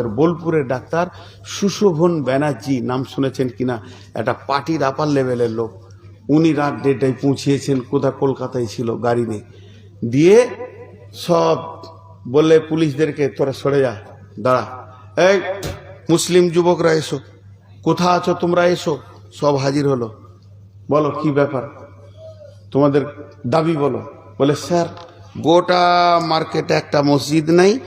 আমাদের বোলপুরের ডাক্তার সুশোভন ব্যানার্জি, নাম শুনেছেন কিনা? একটা পার্টির আপার লেভেলের লোক। উনি রাত দেড়টায় পৌঁছিয়েছেন কোথা কলকাতায় ছিল, গাড়ি নিয়ে। দিয়ে সব বললে পুলিশদেরকে, তোরা সরে যা, দাঁড়া। এই মুসলিম যুবকরা এসো। কোথা আছো তোমরা? এসো। সব হাজির হলো। বলো, কি ব্যাপার? তোমাদের দাবি বলো। বলে, স্যার, গোটা মার্কেটে একটা মসজিদ নাই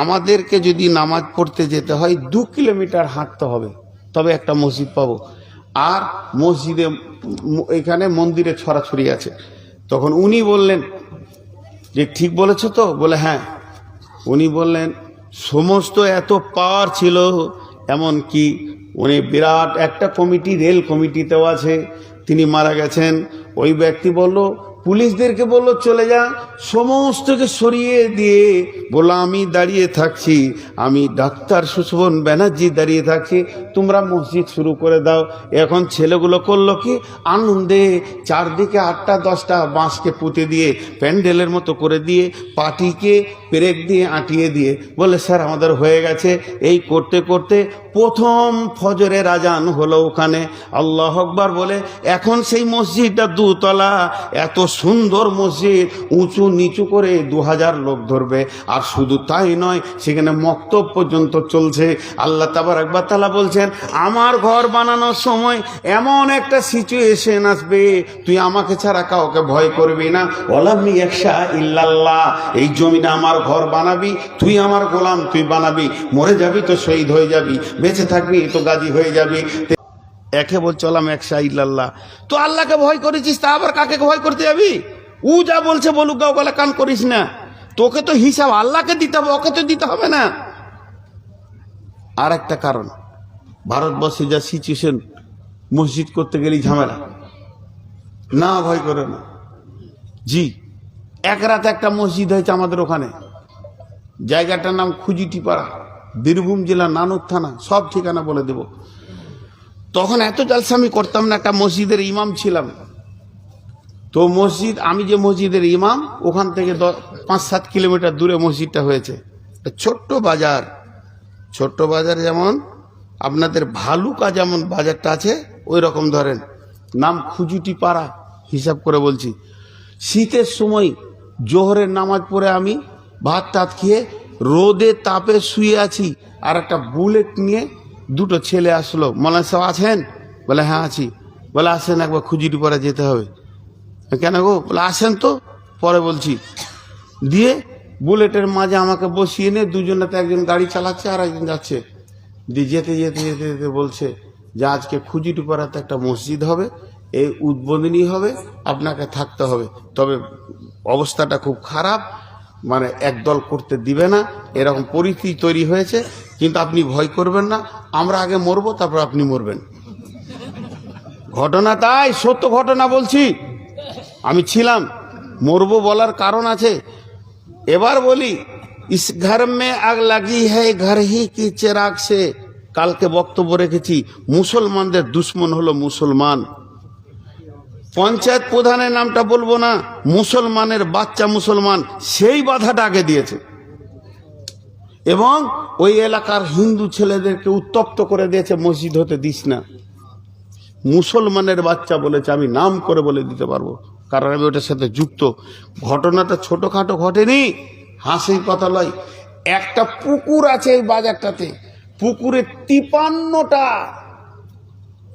আমাদেরকে যদি নামাজ পড়তে যেতে হয়, দু কিলোমিটার হাঁটতে হবে, তবে একটা মসজিদ পাবো। আর মসজিদে এখানে মন্দিরে ছড়াছড়ি আছে। তখন উনি বললেন, যে ঠিক বলেছ তো? বলে হ্যাঁ। উনি বললেন, সমস্ত এত পাওয়ার ছিল এমন কি উনি বিরাট একটা কমিটি, রেল কমিটিতেও আছে। তিনি মারা গেছেন। ওই ব্যক্তি বলল পুলিশদেরকে বলল, চলে যা। সমস্তকে সরিয়ে দিয়ে বলল, আমি দাঁড়িয়ে থাকছি। আমি ডাক্তার সুশোভন ব্যানার্জি দাঁড়িয়ে থাকছি। তোমরা মসজিদ শুরু করে দাও। এখন ছেলেগুলো করল কি? আনন্দে চারদিকে আটটা, দশটা বাঁশকে পুঁতে দিয়ে প্যান্ডেলের মতো করে দিয়ে পাটিকে পেরেক দিয়ে আটিয়ে দিয়ে বলে, স্যার, আমাদের হয়ে গেছে। এই করতে করতে প্রথম ফজরের আজান হলো ওখানে। আল্লাহ আকবার বলে, এখন সেই মসজিদটা দুতলা, এত সুন্দর মসজিদ, উঁচু নিচু করে দু হাজার লোক ধরবে। আর শুধু তাই নয়, সেখানে মক্তব পর্যন্ত চলছে। আল্লাহ তাবার একবার তালা বলছেন, আমার ঘর বানানোর সময় এমন একটা সিচুয়েশন আসবে, তুই আমাকে ছাড়া কাউকে ভয় করবি না। ওলামি একশা ইল্লাল্লাহ, এই জমিটা আমার ঘর বানাবি, তুই আমার গোলাম, তুই বানাবি। মরে যাবি তো শহীদ হয়ে যাবি, বেঁচে থাকবি তো গাজী হয়ে যাবি। একে বল চলাম একশা ইল্লাল্লাহ তো আল্লাহকে ভয় করেছিস, তা আবার কাকে ভয় করতে যাবি? উ যা বলছে বলুক, গাও গলা কান করিস না। তোকে তো হিসাব আল্লাহকে দিতে হবে, ওকে তো দিতে হবে না। আর একটা কারণ, ভারতবর্ষে যা সিচুয়েশন মসজিদ করতে গেলেই ঝামেলা। না, ভয় করে না। জি, এক রাতে একটা মসজিদ হয়েছে আমাদের ওখানে। জায়গাটার নাম খুজিটিপাড়া, বীরভূম জেলা নানুক থানা, সব ঠিকানা বলে দেব। তখন এত জালসা আমি করতাম না, একটা মসজিদের ইমাম ছিলাম। তো মসজিদ, আমি যে মসজিদের ইমাম, ওখান থেকে পাঁচ সাত কিলোমিটার দূরে মসজিদটা হয়েছে। ছোট্ট বাজার। ছোট্ট বাজার যেমন, আপনাদের ভালুকা যেমন বাজারটা আছে, ওই রকম ধরেন। নাম খুজুটি পাড়া হিসাব করে বলছি। শীতের সময় জোহরের নামাজ পড়ে আমি ভাত টাত খেয়ে রোদে তাপে শুয়ে আছি। আর একটা বুলেট নিয়ে দুটো ছেলে আসলো। মলান সাহেব আছেন? বলে হ্যাঁ আছি। বলে, আসেন একবার খুজুটি পাড়া যেতে হবে। কেন গো? বলে, আসেন তো। পরে বলছি। দিয়ে বুলেটের মাঝে আমাকে বসিয়ে নিয়ে দুজনে তো একজন গাড়ি চালাচ্ছে আর একজন যাচ্ছে। দিয়ে যেতে যেতে যেতে যেতে বলছে যে, আজকে খুজিটুপাড়াতে একটা মসজিদ হবে, এই উদ্বোধনী হবে, আপনাকে থাকতে হবে। তবে অবস্থাটা খুব খারাপ মানে একদল করতে দিবে না, এরকম পরিস্থিতি তৈরি হয়েছে, কিন্তু আপনি ভয় করবেন না, আমরা আগে মরবো, তারপর আপনি মরবেন। ঘটনা তাই, সত্য ঘটনা বলছি। আমি ছিলাম, মরবো বলার কারণ আছে। এবার বলি, ইস ঘর মে আগ লাগি হ্যায় ঘর হি কি চেরাগ সে? কালকে বক্তব্য রেখেছি, মুসলমানদের দুশ্মন হলো মুসলমান। পঞ্চায়েত প্রধানের নামটা বলব না, মুসলমানের বাচ্চা মুসলমান সেই বাধাটা আগে দিয়েছে। এবং ওই এলাকার হিন্দু ছেলেদেরকে উত্তপ্ত করে দিয়েছে, মসজিদ হতে দিস না। মুসলমানের বাচ্চা বলেছে, আমি নাম করে বলে দিতে পারব। কারণ আমি ওটার সাথে যুক্ত। ঘটনাটা ছোটখাটো ঘটেনি, হাসির কথা লয় একটা পুকুর আছে এই বাজারটাতে। পুকুরে তিপান্নটা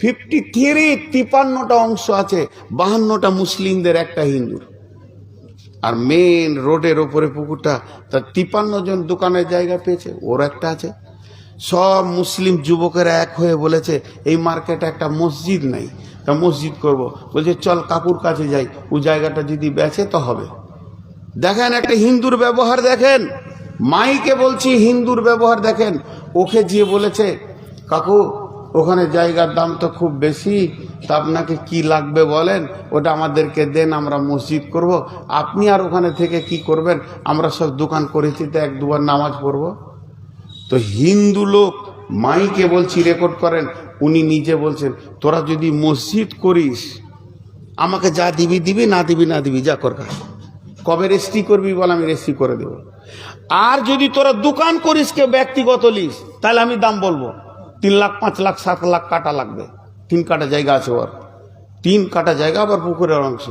ফিফটি থ্রি তিপান্নটা অংশ আছে, বাহান্নটা মুসলিমদের, একটা হিন্দুর আর মেন রোডের ওপরে পুকুরটা, তার তিপান্ন জন দোকানের জায়গা পেয়েছে, ওর একটা আছে। সব মুসলিম যুবকেরা এক হয়ে বলেছে, এই মার্কেটে একটা মসজিদ নাই। তা মসজিদ করব। বলছে, চল কাকুর কাছে যাই, ও জায়গাটা যদি বেচে তো হবে। দেখেন, একটা হিন্দুর ব্যবহার দেখেন। মাইকে বলছি, হিন্দুর ব্যবহার দেখেন। ওকে যে বলেছে, কাকু ওখানে জায়গার দাম তো খুব বেশি, তা আপনাকে কি লাগবে বলেন? ওটা আমাদেরকে দেন, আমরা মসজিদ করব। আপনি আর ওখানে থেকে কি করবেন? আমরা সব দোকান করেছি তো এক দুবার নামাজ পড়ব। তো হিন্দু লোক মাইকে বলছি রেকর্ড করেন, উনি নিজে বলছেন, তোরা যদি মসজিদ করিস, আমাকে যা দিবি দিবি, না দিবি না দিবি, যা কর কবে রেস্ট্রি করবি বল, আমি রেস্ট্রি করে দেবো। আর যদি তোরা দোকান করিস কে ব্যক্তিগত লিস তাহলে আমি দাম বলব। তিন লাখ, পাঁচ লাখ, সাত লাখ কাটা লাগবে। তিন কাটা জায়গা আছে ওর। তিন কাটা জায়গা আবার পুকুরের অংশ।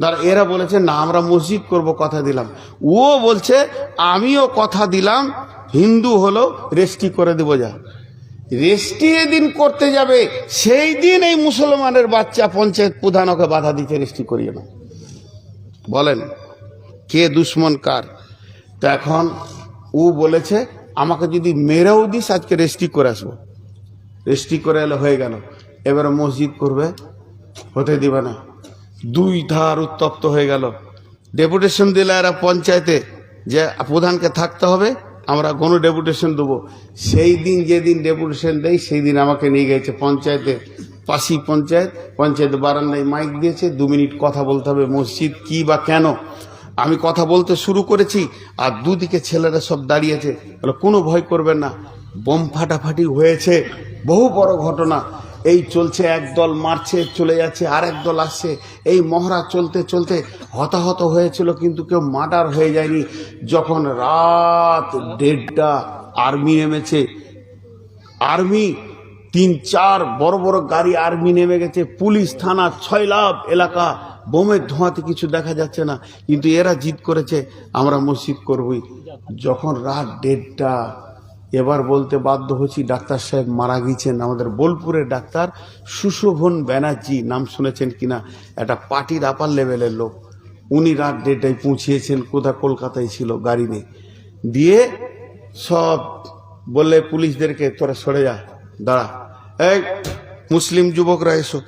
দাঁড়া এরা বলেছে, না, আমরা মসজিদ করব, কথা দিলাম। ও বলছে, আমিও কথা দিলাম, হিন্দু হলো, রেস্টি করে দেবো যা। রেস্টি এদিন করতে যাবে, সেই দিন এই মুসলমানের বাচ্চা পঞ্চায়েত প্রধান ওকে বাধা দিতে রেস্টি করিয়ে না বলেন, কে দুশ্মন কার? তো এখন ও বলেছে আমাকে যদি মেরেও দিস, আজকে রেস্টি করে আসব। রেস্টি করে এলে হয়ে গেল। এবারে মসজিদ করবে, হতে দিবে না। দুই ধার উত্তপ্ত হয়ে গেল। ডেপুটেশন দিলে এরা পঞ্চায়েতে যে প্রধানকে থাকতে হবে, আমরা কোনো ডেপুটেশন দেবো। সেই দিন যেদিন ডেপুটেশন দেয়, সেই দিন আমাকে নিয়ে গেছে পঞ্চায়েতে। পাশি পঞ্চায়েত পঞ্চায়েত বারান্দায় মাইক দিয়েছে, দু মিনিট কথা বলতে হবে মসজিদ কি বা কেন। আমি কথা বলতে শুরু করেছি, আর দুদিকে ছেলেরা সব দাঁড়িয়েছে। বলে, কোনো ভয় করবেন না। বোম ফাটাফাটি হয়েছে। বহু বড় ঘটনা। এই চলছে একদল মারছে, চলে যাচ্ছে আর দল আসছে। এই মহড়া চলতে চলতে হতাহত হয়েছিল, কিন্তু কেউ মার্ডার হয়ে যায়নি। যখন রাত দেড়টা, আর্মি নেমেছে। আর্মি, তিন চার বড় বড় গাড়ি আর্মি নেমে গেছে। পুলিশ, থানা ছয় লাভ এলাকা। বোমের ধোঁয়াতে কিছু দেখা যাচ্ছে না, কিন্তু এরা জিদ করেছে, আমরা মসজিদ করবই। যখন রাত দেড়টা, এবার বলতে বাধ্য হচ্ছি, ডাক্তার সাহেব মারা গিয়েছেন। আমাদের বোলপুরের ডাক্তার সুশোভন ব্যানার্জি, নাম শুনেছেন কিনা? একটা পার্টির আপার লেভেলের লোক। উনি রাত দেড়টায় পৌঁছিয়েছেন, কোথা কলকাতায় ছিল গাড়ি নিয়ে। দিয়ে সব বললে পুলিশদেরকে, তোরা সরে যা, দাঁড়া। এই, মুসলিম যুবকরা এসো।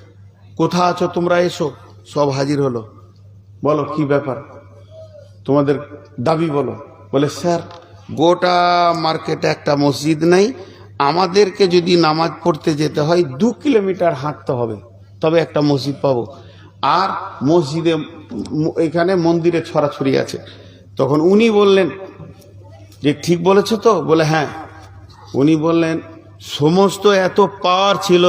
কোথা আছো তোমরা, এসো। সব হাজির হলো। বলো, কি ব্যাপার? তোমাদের দাবি বলো। বলে, স্যার, গোটা মার্কেটে একটা মসজিদ নেই। আমাদেরকে যদি নামাজ পড়তে যেতে হয়, দু কিলোমিটার হাঁটতে হবে। তবে একটা মসজিদ পাবো। আর মসজিদে, এখানে মন্দিরে ছড়াছড়ি আছে। তখন উনি বললেন, যে ঠিক বলেছ তো? বলে হ্যাঁ। উনি বললেন, সমস্ত এত পাওয়ার ছিল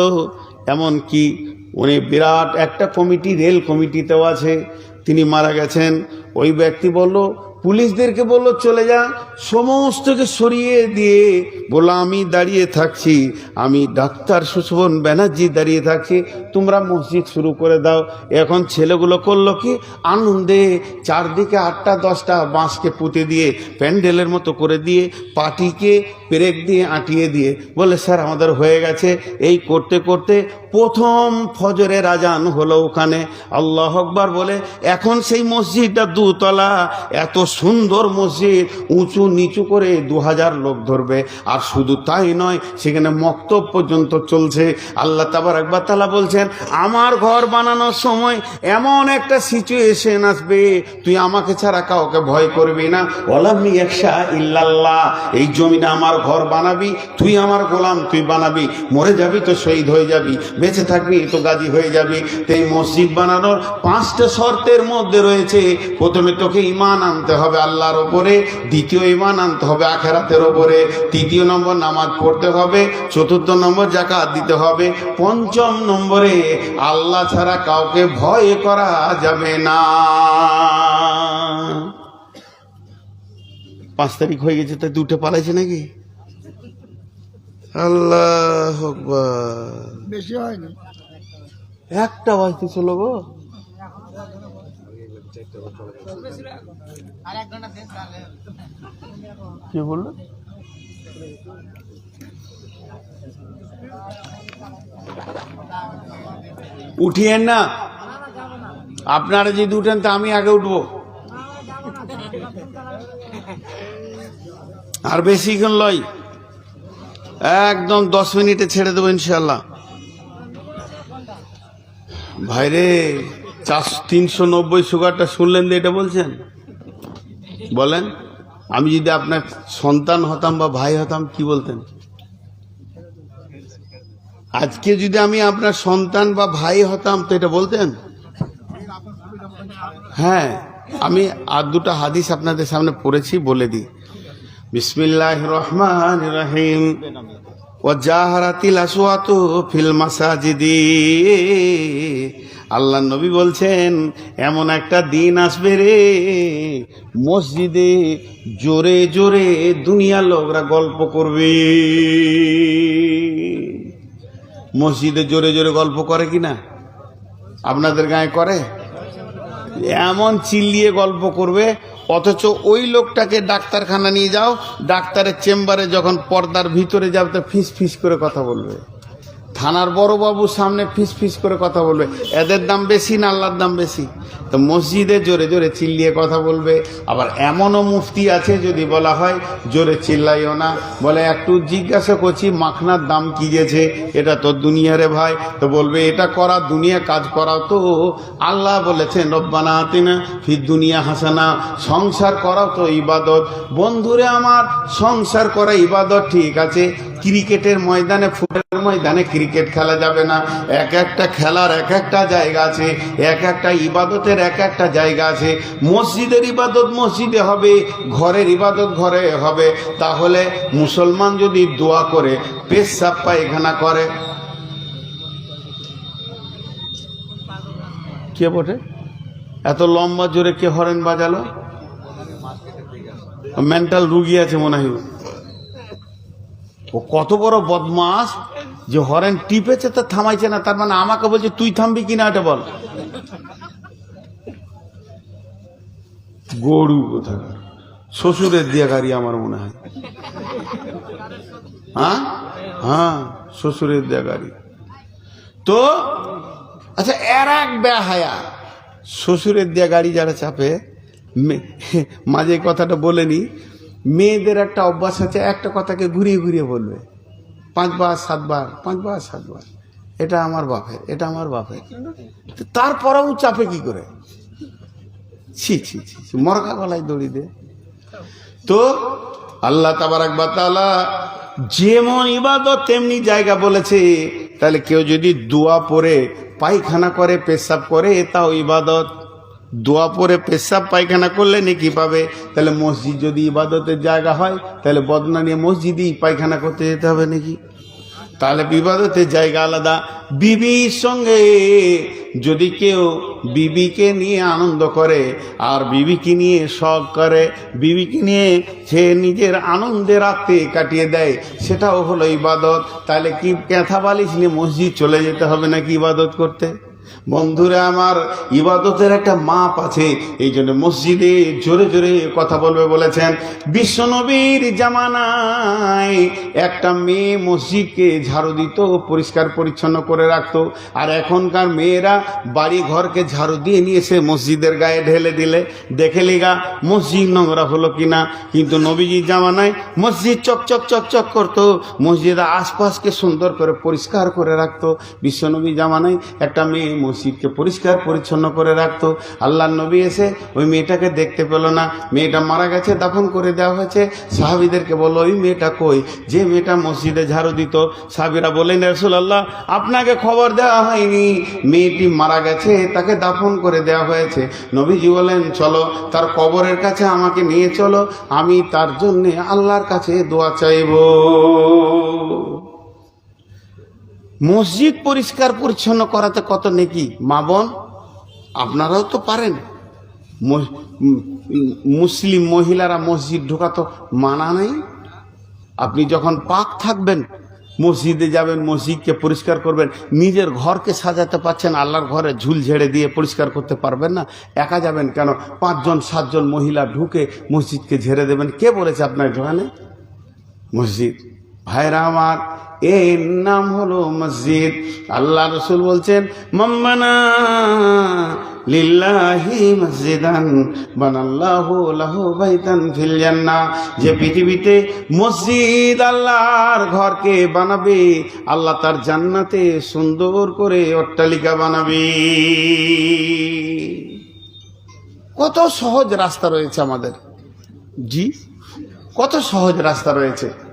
এমন কি উনি বিরাট একটা কমিটি, রেল কমিটিতেও আছে, তিনি মারা গেছেন। ওই ব্যক্তি বলল, পুলিশদেরকে বলল, চলে যা, সমস্তকে সরিয়ে দিয়ে বলল, আমি দাঁড়িয়ে থাকছি, আমি ডাক্তার সুশোভন ব্যানার্জি দাঁড়িয়ে থাকছি, তোমরা মসজিদ শুরু করে দাও। এখন ছেলেগুলো করল কি, আনন্দে চারদিকে আটটা, দশটা বাঁশকে পুঁতে দিয়ে, প্যান্ডেলের মতো করে দিয়ে পাটিকে পেরেক দিয়ে আটিয়ে দিয়ে বলে, স্যার, আমাদের হয়ে গেছে। এই করতে করতে প্রথম ফজরের আজান হলো ওখানে। আল্লাহ আকবার বলে, এখন সেই মসজিদটা দুতলা, এত সুন্দর মসজিদ, উঁচু নিচু করে দু হাজার লোক ধরবে। আর শুধু তাই নয়, সেখানে মক্তব পর্যন্ত চলছে। আল্লাহ তাবার একবার তালা বলছেন, আমার ঘর বানানোর সময় এমন একটা সিচুয়েশন আসবে, তুই আমাকে ছাড়া কাউকে ভয় করবি না। ওলামি একশা ইল্লাল্লাহ, এই জমিটা আমার ঘর বানাবি, তুই আমার গোলাম, তুই বানাবি। মরে যাবি তো শহীদ হয়ে যাবি, বেঁচে থাকবি তো গাজী হয়ে যাবি। তো এই মসজিদ বানানোর পাঁচটা শর্তের মধ্যে রয়েছে, প্রথমে তোকে ইমান আনতে হবে আল্লাহর ওপরে, দ্বিতীয় ইমান আনতে হবে আখেরাতের ওপরে, তৃতীয় নম্বর নামাজ পড়তে হবে, চতুর্থ নম্বর জাকাত দিতে হবে, পঞ্চম নম্বরে আল্লাহ ছাড়া কাউকে ভয় করা যাবে না। পাঁচ তারিখ হয়ে গেছে তাই দুটো পালাইছে নাকি? আল্লাহ। বেশি হয়নি। একটা বাজতে চলো গো। কি বলল? উঠিয়েন না। আপনারা যদি উঠেন তা আমি আগে উঠবো। আর বেশিক্ষণ লয়। একদম দশ মিনিটে ছেড়ে দেবো ইনশাল্লাহ ভাইরে, চার তিনশো নব্বই সুগারটা শুনলেন যে এটা বলছেন? বলেন, আমি যদি আপনার সন্তান হতাম বা ভাই হতাম, কি বলতেন? আজকে যদি আমি আপনার সন্তান বা ভাই হতাম, তো এটা বলতেন? হ্যাঁ আমি আর দুটো হাদিস আপনাদের সামনে পড়েছি, বলে দিই। বিসমিল্লাহ রহমান রহিম ওজাহারাতিল আসওয়াত ফিল মাসাজিদি। আল্লাহ নবী বলছেন, এমন একটা দিন আসবে রে। মসজিদে জোরে জোরে দুনিয়ার লোকরা গল্প করবে। মসজিদে জোরে জোরে গল্প করে কি না? আপনাদের গায়ে করে? এমন চিল্লিয়ে গল্প করবে অথচ ওই লোকটাকে ডাক্তারখানা নিয়ে যাও, ডাক্তারের চেম্বারে যখন পর্দার ভিতরে যাবে, তো ফিস ফিস করে কথা বলবে। থানার বড়বাবুর সামনে ফিস ফিস করে কথা বলবে। এদের দাম বেশি না আল্লাহর দাম বেশি? তো মসজিদে জোরে জোরে চিল্লিয়ে কথা বলবে। আবার এমনও মুফতি আছে যদি বলা হয়, জোরে চিল্লাইও না। বলে, একটু জিজ্ঞাসা করছি, মাখনার দাম কি গেছে? এটা তো দুনিয়ারে ভাই। তো বলবে, এটা করা, দুনিয়া কাজ করাও তো। আল্লাহ বলেছেন, রব্বানা আতিনা ফির দুনিয়া হাসানা, সংসার করাও তো ইবাদত। বন্ধুরে আমার, সংসার করা ইবাদত ঠিক আছে, ক্রিকেটের ময়দানে ফুটবলের ময়দানে ক্রিকেট খেলা যাবে না। এক একটা খেলার এক একটা জায়গা আছে, এক একটা ইবাদতের এক একটা জায়গা আছে। মসজিদের ইবাদত মসজিদে হবে, ঘরের ইবাদত ঘরে হবে। তাহলে মুসলমান যদি দোয়া করে, পেশাব পায়খানা করে। কে বটে? এত লম্বা জোরে কে হরেন বাজালো? মেন্টাল রুগী আছে মনে হয়। ও কত বড় বদমাস যে হরেন টিপেছে তা থামাইছে না, তার মানে আমাকে বলছে, তুই থামবি কিনা এটা বল? গরু কোথাকার? শ্বশুরের দিয়া গাড়ি আমার মনে হয়। হ্যাঁ? হ্যাঁ শ্বশুরের দেয়া গাড়ি। তো আচ্ছা এর এক বেহায়া। শ্বশুরের দেয়া গাড়ি যারা চাপে মাঝে কথাটা বলেনি, মেয়েদের একটা অভ্যাস আছে, একটা কথাকে ঘুরিয়ে ঘুরিয়ে বলবে। পাঁচবার, সাতবার পাঁচবার, সাতবার। এটা আমার বাপের, এটা আমার বাপের। তারপরেও চাপে কি করে? ছি ছি ছি মরকা গলায় দড়ি দে। তো আল্লাহ তাবারাক তাআলা যেমন ইবাদত, তেমনি জায়গা বলেছে। তাহলে কেউ যদি দোয়া পরে পায়খানা করে, পেশাব করে তাও ইবাদত। দোয়া পরে পেশাব পায়খানা করলে নাকি পাবে। তাহলে মসজিদ যদি ইবাদতের জায়গা হয়, তাহলে বদনা নিয়ে মসজিদই পায়খানা করতে যেতে হবে নাকি? তাহলে বিবাদতের জায়গা আলাদা। বিবির সঙ্গে যদি কেউ বিবিকে নিয়ে আনন্দ করে, আর বিবিকে নিয়ে শখ করে, বিবিকে নিয়ে সে নিজের আনন্দে রাতে কাটিয়ে দেয়, সেটাও হলো ইবাদত। তাহলে কি ক্যাথা বালিশ নিয়ে মসজিদ চলে যেতে হবে নাকি ইবাদত করতে? বন্ধুরা, আমার ইবাদতের একটা মাপ আছে। এই জন্য মসজিদে জোরে জোরে কথা বলবে বলেছেন, বিশ্বনবীর জামানায় একটা মেয়ে মসজিদকে ঝাড়ু দিত, পরিষ্কার পরিচ্ছন্ন করে রাখতো, আর এখনকার মেয়েরা বাড়ি ঘরকে ঝাড়ু দিয়ে নিয়ে এসে মসজিদের গায়ে ঢেলে দিলে। দেখে লিগা মসজিদ নোংরা হলো কিনা? কিন্তু নবীজির জামানায় মসজিদ চকচক চকচক করতো, মসজিদের আশপাশকে সুন্দর করে পরিষ্কার করে রাখতো। বিশ্বনবী জামানায় একটা মেয়ে মসজিদকে পরিষ্কার, পরিচ্ছন্ন করে রাখতো। আল্লাহ নবী এসে ওই মেয়েটাকে দেখতে পেল না। মেয়েটা মারা গেছে, দাফন করে দেওয়া হয়েছে। সাহাবিদেরকে বলল, ওই মেয়েটা কই? যে মেয়েটা মসজিদে ঝাড়ু দিত, সাহাবিরা বললেন রসুল্লাহ আপনাকে খবর দেওয়া হয়নি। মেয়েটি মারা গেছে, তাকে দাফন করে দেওয়া হয়েছে। নবীজি বলেন চলো, তার কবরের কাছে আমাকে নিয়ে চলো। আমি তার জন্যে আল্লাহর কাছে দোয়া চাইব। মসজিদ পরিষ্কার পরিচ্ছন্ন করাতে কত নেকি? মা বোন, আপনারাও তো পারেন। মুসলিম মহিলারা মসজিদ ঢোকা তো মানা নেই। আপনি যখন পাক থাকবেন, মসজিদে যাবেন, মসজিদকে পরিষ্কার করবেন, নিজের ঘরকে সাজাতে পারছেন আল্লাহর ঘরে ঝুল ঝেড়ে দিয়ে পরিষ্কার করতে পারবেন না। একা যাবেন কেন? পাঁচজন, সাতজন মহিলা ঢুকে মসজিদকে ঝেড়ে দেবেন। কে বলেছে আপনার দোকানে মসজিদ। ভাইরা আমার এর নাম হলো মসজিদ। আল্লাহ রসুল বলছেন মাম্মানা লিল্লাহি মসজিদান বানাল্লাহু লাহু বাইতান ফিল জান্নাহ। যে পৃথিবীতে মসজিদ আল্লাহর ঘরকে বানাবে আল্লাহ তার জান্নাতে সুন্দর করে অট্টালিকা বানাবে। কত সহজ রাস্তা রয়েছে আমাদের। জি। কত সহজ রাস্তা রয়েছে।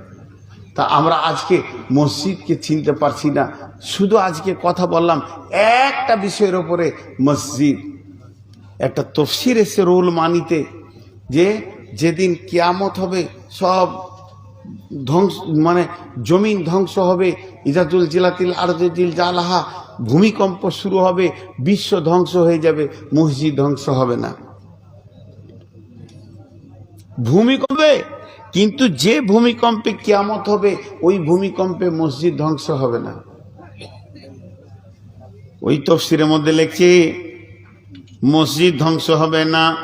তা আমরা আজকে মসজিদকে চিনতে পারছি না। শুধু আজকে কথা বললাম একটা বিষয়ের ওপরে মসজিদ। একটা তফসির এসে রোল মানিতে যে যেদিন কিয়ামত হবে সব ধ্বংস মানে জমিন ধ্বংস হবে ইজাজুল জিলাতিল আরজিল জালাহা ভূমিকম্প শুরু হবে, বিশ্ব ধ্বংস হয়ে যাবে, মসজিদ ধ্বংস হবে না। ভূমিকম্পে কিন্তু যে ভূমিকম্পে কিয়ামত হবে, ওই ভূমিকম্পে মসজিদ ধ্বংস হবে না। ওই তফসিরের মধ্যে লেখছে, মসজিদ ধ্বংস হবে না।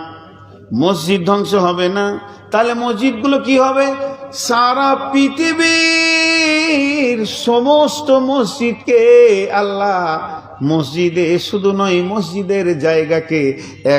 মসজিদ ধ্বংস হবে না। তাহলে মসজিদগুলো কি হবে? সারা পৃথিবীর সমস্ত মসজিদকে আল্লাহ মসজিদে শুধু নয়, মসজিদের জায়গাকে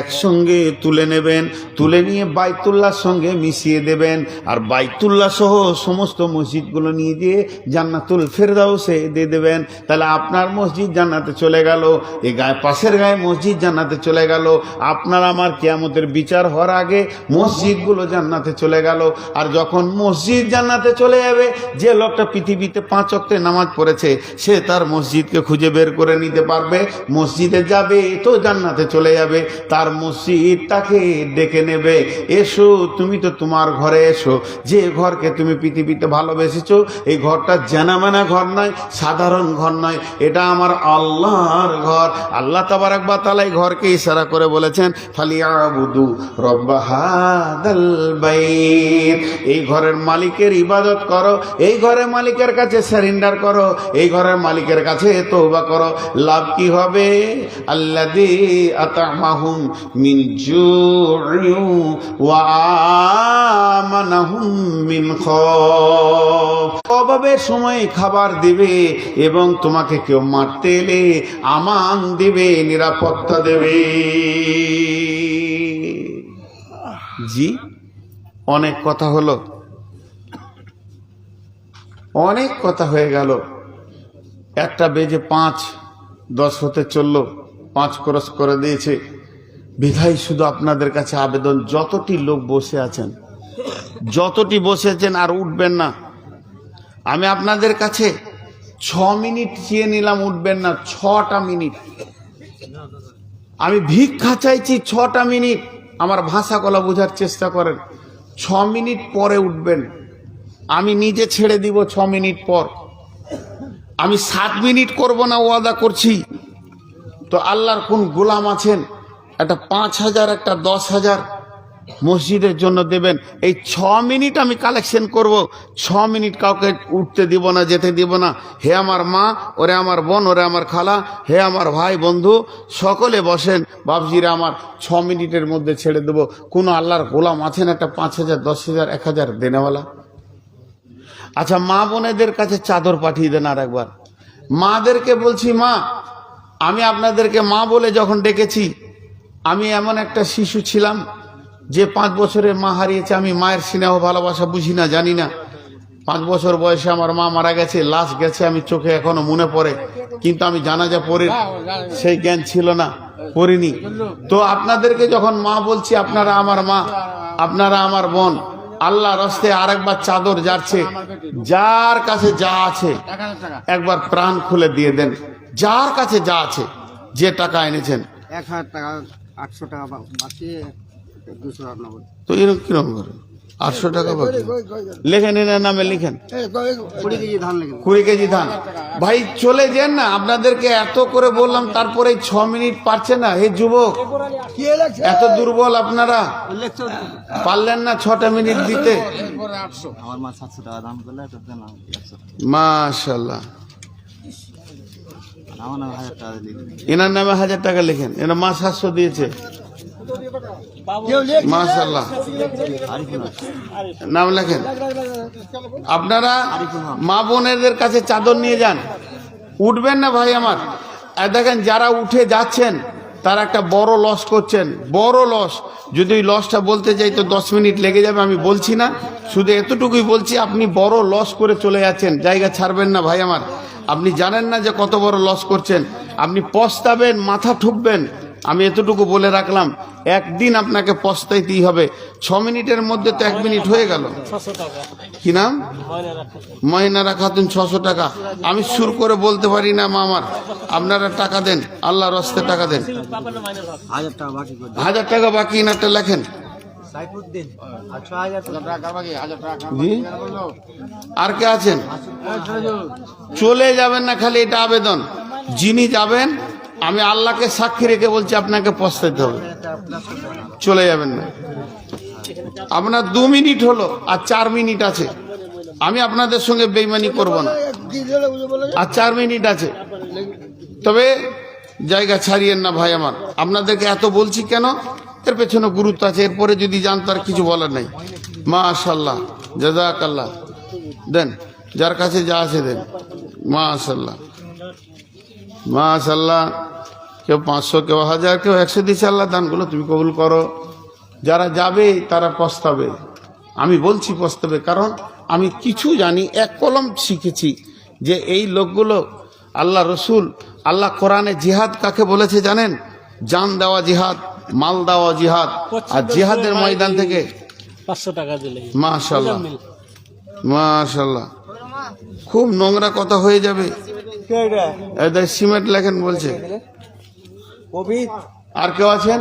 একসঙ্গে তুলে নেবেন, তুলে নিয়ে বাইতুল্লাহর সঙ্গে মিশিয়ে দেবেন, আর বাইতুল্লাহ সহ সমস্ত মসজিদগুলো নিয়ে দিয়ে জান্নাতুল ফেরদাউসে দিয়ে দেবেন। তাহলে আপনার মসজিদ জান্নাতে চলে গেল এই গায়ে, পাশের গায়ে মসজিদ জান্নাতে চলে গেল, আপনার আমার কেয়ামতের বিচার হওয়ার আগে মসজিদগুলো জান্নাতে চলে গেল। আর যখন মসজিদ জান্নাতে চলে যাবে, যে লোকটা পৃথিবীতে পাঁচ অক্টে নামাজ পড়েছে, সে তার মসজিদকে খুঁজে বের করে নিতে পারবে, মসজিদে যাবে, তো জান্নাতে চলে যাবে। তার মসজিদটাকে ডেকে নেবে। এসো, তুমি তো তোমার ঘরে এসো। যে ঘরকে তুমি পৃথিবীতে ভালোবেসেছো, এই ঘরটা জানামানা ঘর নয়, সাধারণ ঘর নয়। এটা আমার আল্লাহর ঘর। আল্লাহ তাবার একবার তালাই ঘরকে ইশারা করে বলেছেন, ফালিয়াবুদু রব্বাহাদাল বাইত। এই ঘরের মালিকের ইবাদত করো, এই ঘরের মালিকের কাছে সারেন্ডার করো, এই ঘরের মালিকের কাছে তৌবা করো। লাভ কি হবে? আল্লাযী আতামাহুম মিন জু'ইন ওয়া আমানাহুম মিন খাউফ অভাবের সময় খাবার দিবে এবং তোমাকে কেউ মারতে এলে আমান দিবে, নিরাপত্তা দেবে। জি, অনেক কথা হলো। অনেক কথা হয়ে গেল। একটা বেজে পাঁচ। দশ হতে চলল, পাঁচ ক্রস করে দিয়েছে। বিধাই শুধু আপনাদের কাছে আবেদন, যতটি লোক বসে আছেন, যতটি বসেছেন আর উঠবেন না। আমি আপনাদের কাছে ছ মিনিট চেয়ে নিলাম, উঠবেন না, ছটা মিনিট। আমি ভিক্ষা চাইছি ছটা মিনিট। আমার ভাষা কলা বোঝার চেষ্টা করেন। ছ মিনিট পরে উঠবেন। আমি নিজে ছেড়ে দিব ছ মিনিট পর। আমি সাত মিনিট করব না ওয়াদা করছি। তো আল্লাহর কোন গোলাম আছেন? একটা পাঁচ হাজার, একটা দশ হাজার মসজিদের জন্য দেবেন। এই ছ মিনিট আমি কালেকশন করব। ছ মিনিট কাউকে উঠতে দিব না, যেতে দিব না। হে আমার মা, ওরে আমার বোন, ওরে আমার খালা, হে আমার ভাই, বন্ধু, সকলে বসেন। বাবজিরা আমার ছ মিনিটের মধ্যে ছেড়ে দেবো। কোনো আল্লাহর গোলাম আছেন? একটা পাঁচ হাজার, দশ হাজার, এক হাজার দেনেওয়ালা? আচ্ছা মা বোনেদের কাছে চাদর পাঠিয়ে দেন আর একবার। মাদেরকে বলছি, মা, আমি আপনাদেরকে মা বলে যখন ডেকেছি, আমি এমন একটা শিশু ছিলাম যে পাঁচ বছরে মা হারিয়েছে। আমি মায়ের স্নেহ, ভালোবাসা বুঝি না, জানি না। পাঁচ বছর বয়সে আমার মা মারা গেছে, লাশ গেছে, আমি চোখে এখনও মনে পড়ে। কিন্তু আমি জানাজা পড়ি সেই জ্ঞান ছিল না, পড়িনি। তো আপনাদেরকে যখন মা বলছি, আপনারা আমার মা, আপনারা আমার বোন আল্লাহ রস্তে আরেকবার চাদর যাচ্ছে যার কাছে যা আছে একবার প্রাণ খুলে দিয়ে দেন। যার কাছে যা আছে যে টাকা এনেছেন। এক হাজার টাকা আটশো টাকা বা- বাকি দুশো তো এরকম কীরকম করে? আটশো টাকা বাকি লেখেন এনার নামে লিখেন। কুড়ি কেজি ধান কুড়ি কেজি ধান। ভাই চলে যান না আপনাদেরকে এত করে বললাম তারপরে ছ মিনিট পারছে না। হে যুবক এত দুর্বল আপনারা। পারলেন না ছটা মিনিট দিতে। আমার মা সাতশো টাকা দাম করলে তো দেন একশো। মাশাল্লাহ এনার নামে হাজার টাকা লেখেন। এনার মা সাতশো দিয়েছে। নাম লেখেন। আপনারা মা বোনেদের কাছে চাদর নিয়ে যান। উঠবেন না ভাই আমার? দেখেন, যারা উঠে যাচ্ছেন, তারা একটা বড় লস করছেন। বড় লস যদি ওই লসটা বলতে যাই, তো দশ মিনিট লেগে যাবে, আমি বলছি না। শুধু এতটুকুই বলছি, আপনি বড় লস করে চলে যাচ্ছেন। জায়গা ছাড়বেন না ভাই আমার। আপনি জানেন না যে কত বড় লস করছেন। আপনি পস্তাবেন, মাথা ঠুকবেন। আমি এতটুকু বলে রাখলাম একদিন আপনাকে পস্তাইতেই হবে। ছ মিনিটের মধ্যে তো এক মিনিট হয়ে গেল। কি নাম? ময়নারা খাতুন ছশো টাকা। আমি সুর করে বলতে পারি না মামার আপনারা টাকা দেন আল্লাহ রস্তে টাকা দেন। হাজার টাকা বাকি ইনারটা লেখেন। আর কে আছেন? চলে যাবেন না খালি এটা আবেদন। যিনি যাবেন আমি আল্লাহকে সাক্ষী রেখে বলছি, আপনাকে পস্তাইতে হবে। চলে যাবেন না। আপনার দু মিনিট হলো, আর চার মিনিট আছে। আমি আপনাদের সঙ্গে বেইমানি করব না। আর চার মিনিট আছে। তবে জায়গা ছাড়িয়েন না ভাই আমার। আপনাদেরকে এত বলছি কেন? এর পেছনে গুরুত্ব আছে। এরপরে যদি যান, তার কিছু বলার নাই। মা আশাল্লাহ জাজাক আল্লাহ দেন, যার কাছে যা আছে দেন। মা আশাল্লাহ মা আশাল্লাহ কেউ পাঁচশো কেউ হাজার কেউ একশো দিচ্ছে আল্লাহ দানগুলো তুমি কবুল করো। যারা যাবে তারা পস্তাবে। আমি বলছি পস্তাবে কারণ আমি কিছু জানি এক কলম শিখেছি যে এই লোকগুলো আল্লাহ রসুল আল্লাহ কোরআনে জিহাদ কাকে বলেছে জানেন? জান দেওয়া জিহাদ মাল দেওয়া জিহাদ আর জিহাদের ময়দান থেকে পাঁচশো টাকা দিলে। মাশাল্লাহ মাশাল্লাহ খুব নোংরা কথা হয়ে যাবে। সিমেন্ট লেখেন বলছে। আর কেউ আছেন?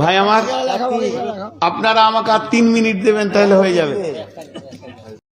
ভাই আমার? আপনারা আমাকে আর তিন মিনিট দেবেন তাহলে হয়ে যাবে।